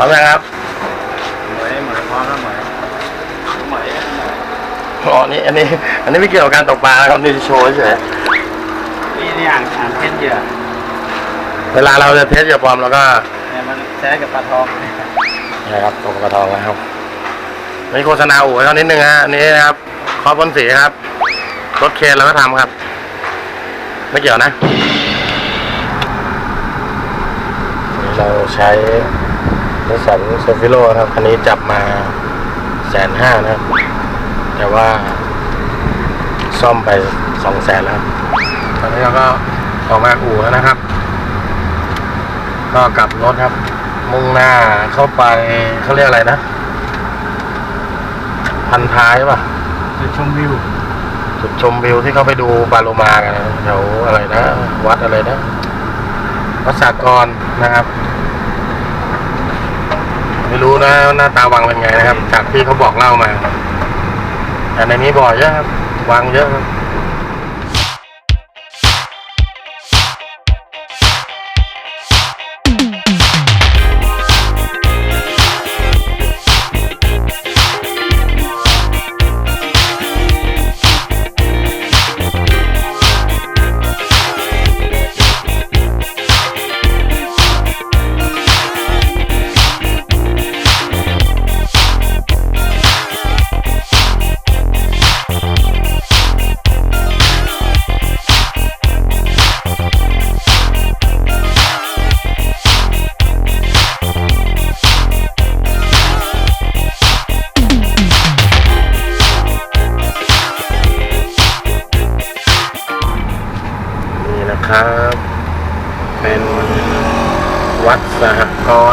ร้อมยังครับเหมยเหมยพร้อมแล้วเหมยเหมยอ๋อนี่อันนี้ อันนี้ไม่เกี่ยวกับการตกปลานะครับนี่โชว์เฉยนี่นี่อ่างอ่างเทนเหยื่อเวลาเราจะเทสเหยื่อปลอมเราก็เนี่ยมันใช้กับปลาทองนะครับตกกระทองนะครับนี่โฆษณาอู่ให้เขานิดนึงฮะอันนี้นะครับครอบพ่นสีครับรถเคนเราก็ทำครับ ไม่เกี่ยวนะนี่เราใช้ นิสสันเซฟิโลครับคันนี้จับมาแสนห้านะครับ แต่ว่า ซ่อมไปสองแสนแล้วครับตอนนี้เราก็ออกมาอู่แล้วนะครับ ก็กลับรถครับ มุ่งหน้าเข้าไปเขาเรียกอะไรนะ พันท้ายป่ะ จุดชมวิว จุดชมวิวที่เขาไปดูปลาโลมากันนะแถวอะไรนะ วัดอะไรนะวัดสากรนะครับ ไม่รู้นะหน้าตาวังเป็นไงนะครับ จากที่เขาบอกเล่ามา แต่ในนี้บ่อยเยอะครับ วังเยอะครับ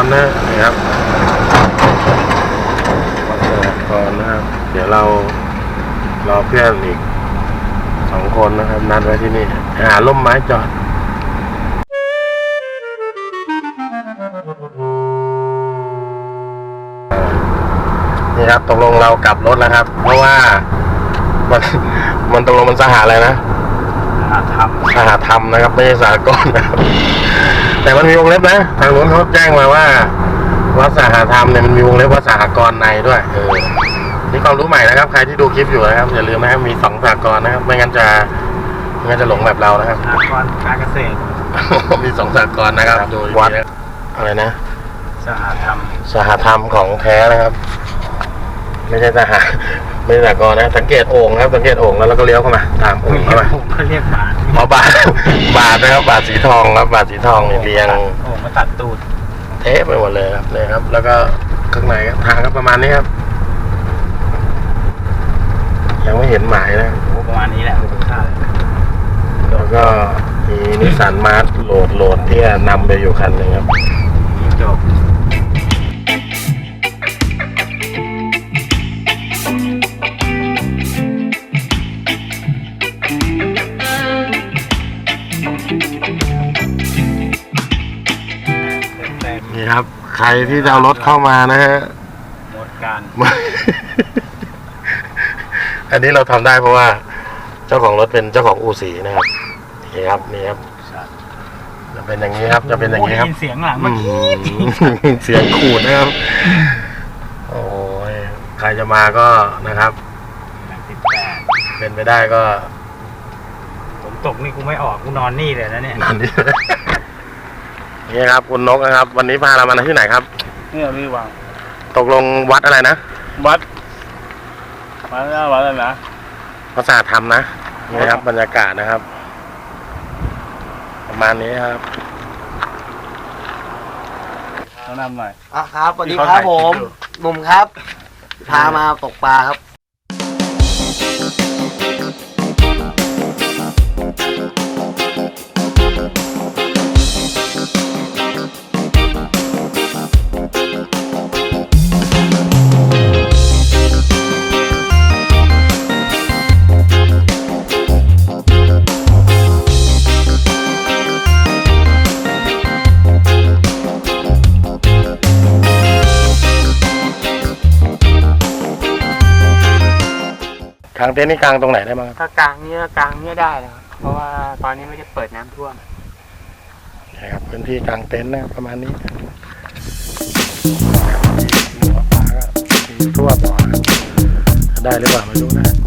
รณ์นะนะครับวัดสหกรณ์นะครับ เดี๋ยวเรารอเพื่อนอีกสองคนนะครับ นัดไว้ที่นี่ หาร่มไม้จอดนี่ครับตกลงเรากลับรถแล้วครับ เพราะว่ามันมันตกลงมันสหาอะไรนะหาทสหธรรมนะครับ ไม่ใช่สากลนะครับ แต่มันมีวงเล็บนะ ทางนู้นเขาแจ้งมาว่าวัดสหธรรมเนี่ยมันมีวงเล็บว่าสหกรณ์ในด้วยเออนี่ความรู้ใหม่นะครับ ใครที่ดูคลิปอยู่นะครับ อย่าลืมนะครับมีสองสหกรณ์นะครับ ไม่งั้นจะไม่งั้นจะหลงแบบเรานะครับำหากรการเกษตรมีสองสหกรณ์นะครับดูวัดอะไรนะ สหธรรม สหธรรมของแท้นะครับ ไม่ใช่สหไม่ใช่สหกรณ์นะ สังเกตโอ่งนะครับ สังเกตโอ่งแล้วเราก็เลี้ยวเข้ามา ตามโอ่งเข้ามาเขาเรียกบาทอ๋อบาท บาทนะครับ บาทสีทองครับ บาทสีทองนี่เรียง โอ้มาตัดตูดเทะไปหมดเลยครับเลยครับ แล้วก็ข้างในก็ทางก็ประมาณนี้ครับ ยังไม่เห็นหมายนะ โอ้ประมาณนี้แหละคุณค่าเลยแล้วก็มีนิสสันมาร์ทโหลดโหลดที่นำไปอยู่คันหนึงครับ จบ นี่ครับ ใครที่จะเอารถเข้ามานะฮะๆหมดการ อันนี้เราทำได้เพราะว่า เจ้าของรถเป็นเจ้าของอู่สีนะครับนี่ครับนี่ครับจะเป็นอย่างนี้ครับ จะเป็นอย่างนี้ครับโได้ยินเสียงหลังเมื่อกี้อืมเสียงขูดนะครับ โอ้ยใครจะมาก็นะครับสิบแปดเป็นไปได้ก็ผมตกนี่กูไม่ออกกูนอนนี่เลยนะเนี่ย นอนดี นี่ครับคุณนกนะครับ วันนี้พาเรามาที่ไหนครับเนี่ยพี่วางตกลงวัดอะไรนะวัดวัดอะไรวัดอะไรนะภาษาธรรมนะนี่ครับ บรรยากาศนะครับ ประมาณนี้ครับแนะนำหน่อยอะครับสวัสดีที่เขาครับถ่ายผคลิปมอยู่หนุ่มครับ พามาตกปลาครับ ต็นท์นี้กลางตรงไหนได้บ้างครับถ้ากลางเนี้ยกลางเนี้ยได้นะคเพราะว่าตอนนี้ไม่ได้เปิดน้ำท่วม ใช่ครับพื้นที่กลางเต็นท์นะประมาณนี้ปลาก็มีทั่วต่อได้หรือเปล่าไม่รู้นะ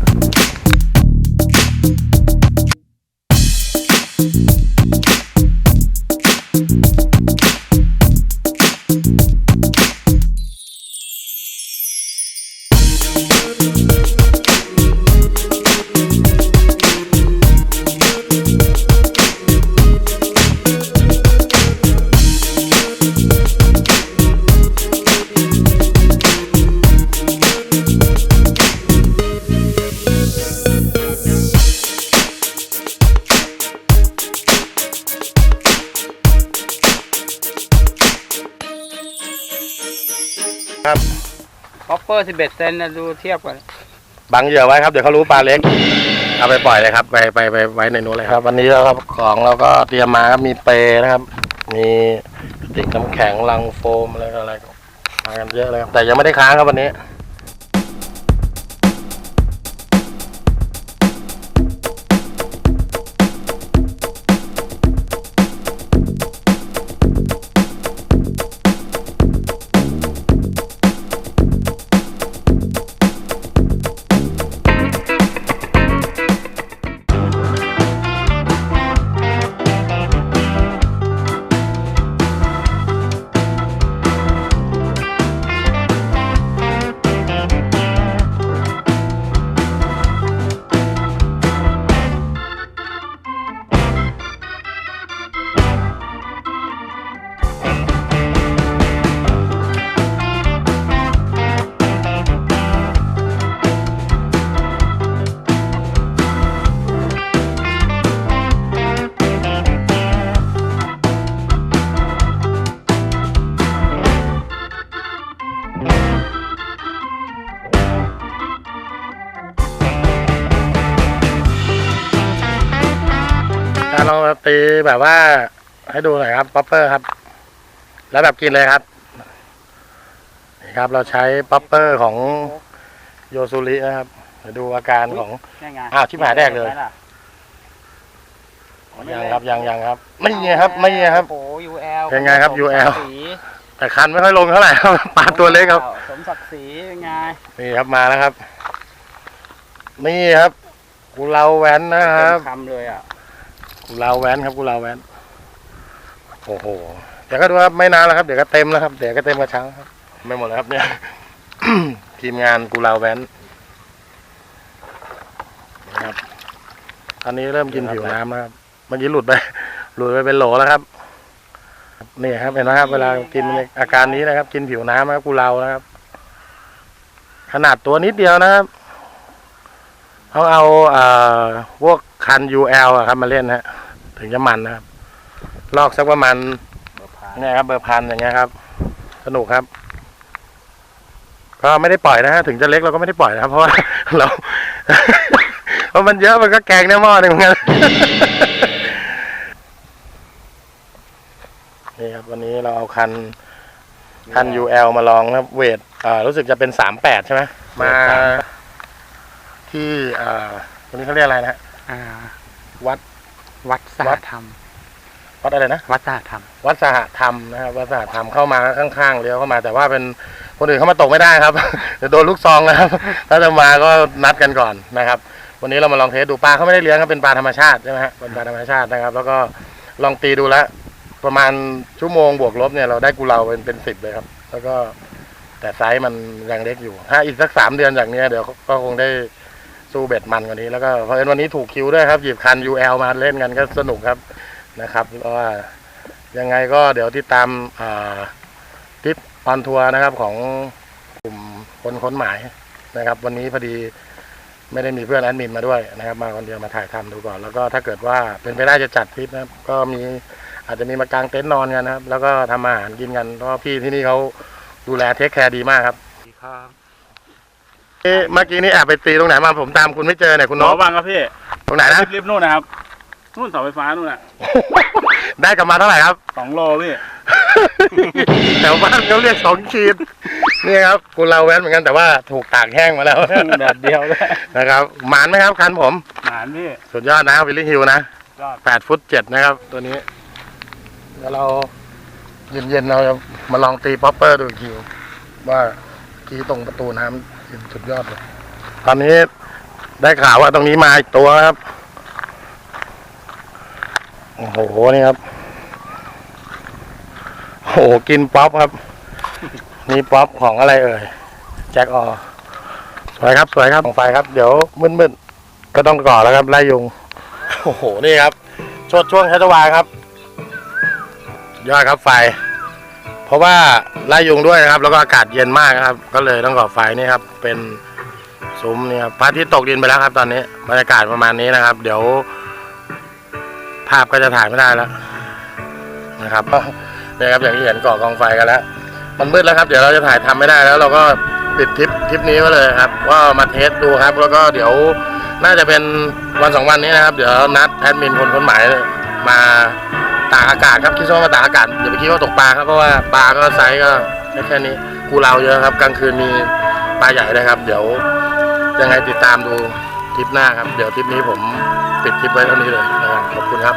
ครับคอปเปอร์11เซนนะดูเทียบกันบังเหยื่อไว้ครับ เดี๋ยวเขารู้ปลาเล็ก เอาไปปล่อยเลยครับ ไปไปไปไว้ในนู้นเลยครับ วันนี้เราครับของเราก็เตรียมมาครับมีเปรย์นะครับ มีกระติกน้ำแข็งลังโฟมอะไรต่ออะไรมากันเยอะเลยครับแต่ยังไม่ได้ค้างครับวันนี้ ตีแบบว่า ให้ดูหน่อยครับป๊อปเปอร์ครับ แล้วแบบกินเลยครับนี่ครับ เราใช้ป๊อปเปอร์ของโยซูรินะครับเดี๋ยวดูอาการของยังไงอ้าวชิบหายแดกเลย ห็นไหมะยังครับยังยังครับ ไม่เงี้ยครับ ไม่เงี้ยครับ โอ้โห UL เป็นไงครับ UL สมศักดิ์ศรีแต่คันไม่ค่อยลงเท่าไหร่ครับปลาตัวเล็กครับ สมศักดิ์ศรีเป็นไงนี่ครับมาแล้วครับ นี่ครับ กูเราแว้นนะครับ เต็มคำเลยอะ กูเราแว้นครับกูเราแว้นโอ้โหเดี๋ยวก็ดูครับไม่นานแล้วครับเดี๋ยวก็เต็มแล้วครับเดี๋ยวก็เต็มกระชังครับ ไม่หมดแล้วครับเนี่ยทีมงานกูเราแว้นนะครับตอนนี้เริ่มกินผิวน้ำนะครับเมื่อกี้หลุดไปหลุดไปเป็นโหลแล้วครับนี่ครับเห็นไหมครับ เวลากินอาการนี้นะครับ กินผิวน้ำนะครับกูเรานะครับ ขนาดตัวนิดเดียวนะครับเขาเอาเอ่อพวกคัน UL อะครับมาเล่นฮะ ถึงจะมันนะครับ ลอกสักประมาณเนี่ยครับ เบอร์พันอย่างเงี้ยครับ สนุกครับ ก็ไม่ได้ปล่อยนะฮะถึงจะเล็กเราก็ไม่ได้ปล่อยนะครับ เพราะว่าเราเพราะมันเยอะมันก็แกงในหม้อหนึ่งเหมือนกันนี่ครับ วันนี้เราเอาคันคัน UL มาลองนะครับ เวทอ่ารู้สึกจะเป็นสามแปดใช่ไหมมาที่อ่าตรงนี้เขาเรียกอะไรนะฮะอ่าวัด วัดสหธรรม วัดอะไรนะ วัดสหธรรม วัดสหธรรมนะครับวัดสหธรรมเข้ามาข้างๆเลี้ยวเข้ามา แต่ว่าเป็นคนอื่นเข้ามาตกไม่ได้ครับเดี๋ยวโดนลูกซองนะครับ ถ้าจะมาก็นัดกันก่อนนะครับ วันนี้เรามาลองเทสดูปลาเขาไม่ได้เลี้ยงครับเป็นปลาธรรมชาติใช่ไหมฮะเป็นปลาธรรมชาตินะครับ แล้วก็ลองตีดูแล้วประมาณชั่วโมงบวกลบเนี่ยเราได้กุเลาเป็นเป็นสิบเลยครับ แล้วก็แต่ไซส์มันยังเล็กอยู่ ถ้าอีกสักสามเดือนจากเนี้ยเดี๋ยวก็คงได้ สู้เบ็ดมันกว่านี้แล้วก็เพราะเอิญวันนี้ถูกคิวด้วยครับ หยิบคัน UL มาเล่นกันก็สนุกครับนะครับเพราะว่ายังไงก็เดี๋ยวติดตามาทริปออนทัวร์นะครับของกลุ่มคนค้นหมายนะครับ วันนี้พอดีไม่ได้มีเพื่อนแอดมินมาด้วยนะครับ มาคนเดียวมาถ่ายทำดูก่อน แล้วก็ถ้าเกิดว่าเป็นไปได้จะจัดทริปนะครับ ก็มีอาจจะมีมากางเต็นท์นอนกันนะครับ แล้วก็ทำอาหารกินกันเพราะพี่ที่นี่เขาดูแลเทคแคร์ดีมากครับดีครับ เอ๊ะเมื่อกี้นี่แอบไปตีตรงไหนมาผมตามคุณไม่เจอเนี่ยคุณหนนอพบังครับพี่ตรงไหนนะ รีบๆนู่นนะครับนู่นเสาไฟฟ้านู่นน่ะได้กลับมาเท่าไหร่ครับ สองโลพี่แถวบ้านเขาเรียกสองขีดนี่ครับคุณเราแว้นเหมือนกันแต่ว่าถูกตากแห้งมาแล้วแดดเดียวด้วยนะครับหมานไหมครับคันผม หมานพี่สุดยอดนะวิลลี่ฮิลนะยอดแปดฟุตเจ็ดนะครับ ตัวนี้แล้วเราเย็นๆเราจะมาลองตีป๊อปเปอร์ดูอีกทีว่าทีตรงประตูน้ำ สุดยอดเลยตอนนี้ได้ข่าวว่าตรงนี้มาอีกตัวครับ โอ้โห นี่ครับ โอ้โห กินป๊อปครับ นี่ป๊อปของอะไรเอ่ย แจ็คออ สวยครับ สวยครับของไฟครับ เดี๋ยวมืดๆ ก็ต้องก่อแล้วครับไล่ยุง โอ้โห นี่ครับช่วงช่วงชัชวาลครับ ยอดครับไฟเพ ราะว่าไล่ยุงด้วยนะครับ แล้วก็อากาศเย็นมากครับ ก็เลยต้องก่อไฟนี่ครับ เป็นซุ้มนี่ครับพระอาทิตย์ตกดินไปแล้วครับ ตอนนี้บรรยากาศประมาณนี้นะครับ เดี๋ยว ภาพก็จะถ่ายไม่ได้แล้วนะครับเนี่ยครับอย่างที่เห็นก่อกองไฟกันแล้ว มันมืดแล้วครับ เดี๋ยวเราจะถ่ายทำไม่ได้แล้ว เราก็ปิดทริปทริปนี้ไว้เลยครับ ว่ามาเทสดูครับ แล้วก็เดี๋ยวน่าจะเป็นวันสองวันนี้นะครับ เดี๋ยวนัดแอดมินคนคนใหม่มา ตากอากาศครับคิดว่ามาตากอากาศอย่าไปคิดว่าตกปลาครับเพราะว่าปลาก็ไซส์ก็แค่นี้กูเราเยอะครับกลางคืนมีปลาใหญ่เลยครับ เดี๋ยวยังไงติดตามดูทริปหน้าครับ เดี๋ยวทริปนี้ผมปิดทริปไว้เท่านี้เลยนะครับขอบคุณครับ